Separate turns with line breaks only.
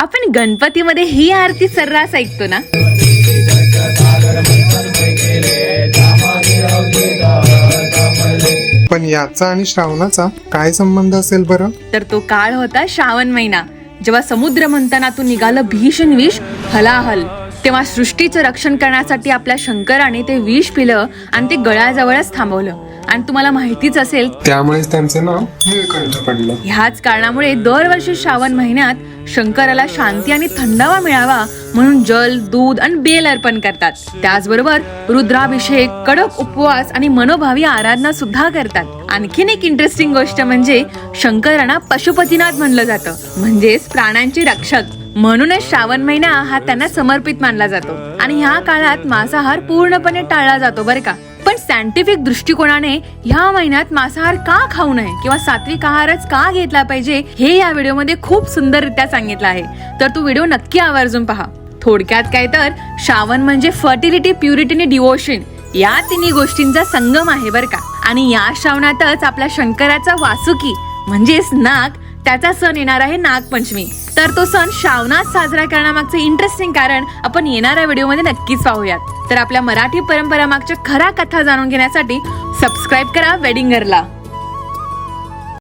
आपण गणपतीमध्ये ही आरती सर्रास ऐकतो ना?
पण याचा आणि श्रावणाचा काय संबंध असेल बरं?
तर तो काळ होता श्रावण महिना. जेव्हा समुद्र मंथनातून निघालं भीषण विष हलाहल. तेव्हा सृष्टीचं रक्षण करण्यासाठी आपल्या शंकराने ते विष पिलं आणि ते गळ्याजवळच थांबवलं. आणि तुम्हाला माहितीच असेल
त्यामुळेच त्यांचं नाव निळकंठ पडलं.
ह्याच कारणामुळे दरवर्षी श्रावण महिन्यात शंकराला शांती आणि थंडावा मिळावा म्हणून जल दूध आणि बेल अर्पण करतात. त्याचबरोबर रुद्राभिषेक कडक उपवास आणि मनोभावी आराधना सुद्धा करतात. आणखीन एक इंटरेस्टिंग गोष्ट म्हणजे शंकरांना पशुपतीनाथ म्हणलं जातं. म्हणजेच प्राण्यांचे रक्षक. म्हणूनच श्रावण महिना हा त्यांना समर्पित मानला जातो. आणि ह्या काळात मांसाहार पूर्णपणे टाळला जातो बरं का. सायंटिफिक दृष्टिकोनाने ह्या महिन्यात मांसाहार का खाऊ नये किंवा सात्विक आहारच का घेतला पाहिजे हे या व्हिडिओमध्ये खूप सुंदररित्या सांगितलं आहे. तर तो व्हिडिओ नक्की आवर्जून पहा. थोडक्यात काय तर श्रावण म्हणजे फर्टिलिटी प्युरिटी आणि डिवोशन या तिन्ही गोष्टींचा संगम आहे बरं का. आणि या श्रावणातच आपल्या शंकराचा वासुकी म्हणजेच नाग त्याचा सण येणार आहे नागपंचमी. तर तो सण श्रावणात साजरा करण्यामागचं इंटरेस्टिंग कारण आपण येणाऱ्या व्हिडिओमध्ये नक्कीच पाहूयात. तर आपल्या मराठी परंपरा मागच्या खऱ्या कथा जाणून घेण्यासाठी सबस्क्राईब करा वेडिंगरला.